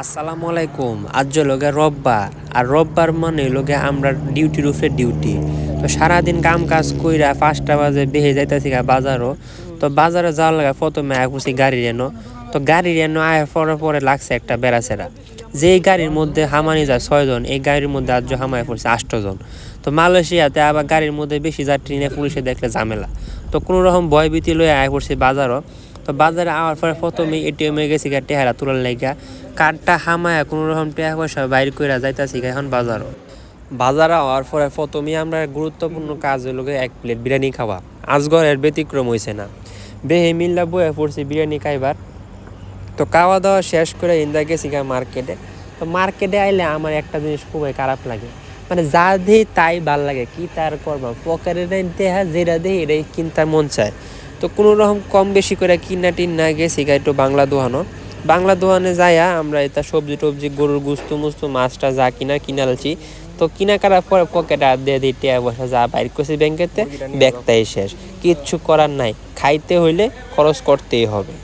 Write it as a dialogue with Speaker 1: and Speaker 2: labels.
Speaker 1: আসসালামু আলাইকুম। আজ লগে রোববার, আর রোববার মানে লগে আমরা ডিউটির উপরে ডিউটি তো সারাদিন কাম কাজ কইরা পাঁচটা বাজে বেহে যাইতেছি বাজারও। তো বাজারে যাওয়ার লাগে প্রথমে আয় পড়ছি গাড়ির এনো তো গাড়ির এনো আয় পরে পরে লাগছে একটা বেড়াছেরা যেই গাড়ির মধ্যে হামানি যায় ছয়জন এই গাড়ির মধ্যে আজ হামায় পড়ছে আষ্টজন তো মালয়েশিয়াতে আবার গাড়ির মধ্যে বেশি যাত্রী নিয়ে পুলিশে দেখলে ঝামেলা। তো কোনো রকম ভয় ভীতি লয়ে আয় পড়ছি বাজারও। তো বাজারে আওয়ার পরে প্রথমে এটিএমে গেছি গা, টেহারা তোলার লাইগা কার্ডটা হামায়া, কোনো রকম টাকা পয়সা বাইর করে যাইতাছি গা এখন বাজারও। বাজারে হওয়ার পরে প্রথমে আমরা গুরুত্বপূর্ণ কাজ হলো এক প্লেট বিরিয়ানি খাওয়া। আজগরের ব্যতিক্রম হয়েছে না। বেহে মিল্লা বয়ে পড়ছি বিরিয়ানি খাইবার। তো খাওয়া দাওয়া শেষ করে ইন্দা গেছি গা মার্কেটে। তো মার্কেটে আইলে আমার একটা জিনিস খুবই খারাপ লাগে। মানে যা দেই তাই ভালো লাগে, কি তার করবা? পকেটে দেহা যেটা দেই এটাই কিনতে মন চায়। তো কোনো রকম কম বেশি করে কিনা না গেছি একটু বাংলা দোহানো। বাংলা দোহানে যাইয়া আমরা এটা সবজি টবজি গরুর গুস্তু মুস্তু মাছটা যা কিনা কিনালছি তো কিনা করার পরে পকেটে আর দিয়ে দিই টিয়া পয়সা যা বাইর করছি ব্যাংকেতে ব্যাগটাই শেষ। কিচ্ছু করার নাই। খাইতে হইলে খরচ করতেই হবে।